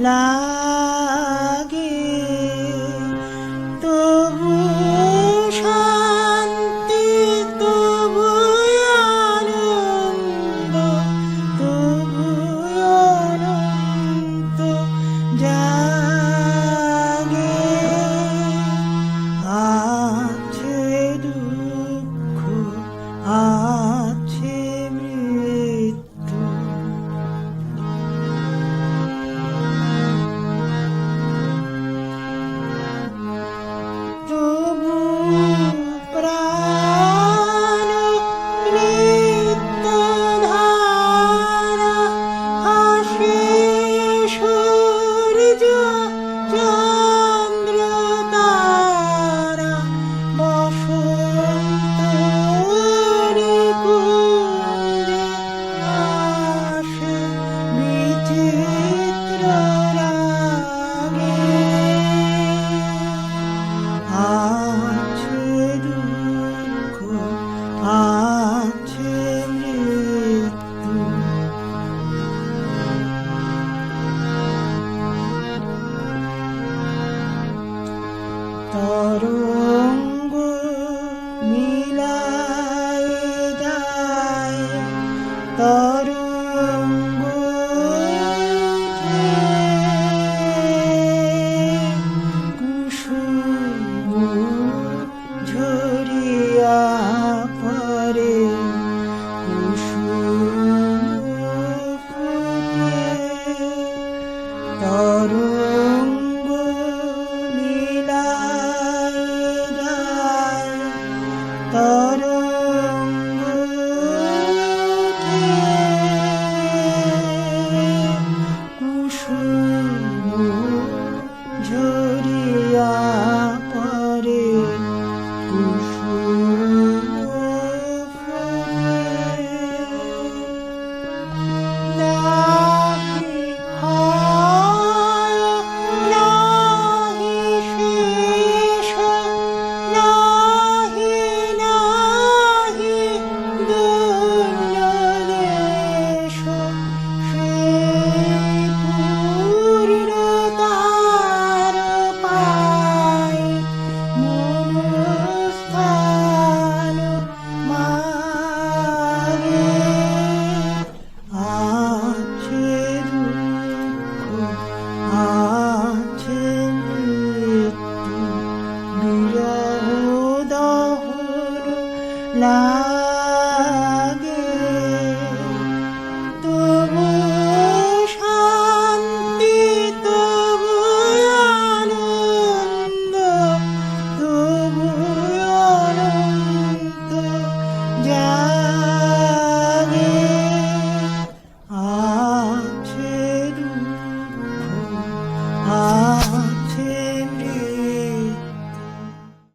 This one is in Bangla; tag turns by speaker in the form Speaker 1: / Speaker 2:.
Speaker 1: 啦。তরঙ্গ মিলায় যায়। তরঙ্গ কুসুম ঝরিয়া পরে কুসুম তরঙ্গ beautiful. Tchau.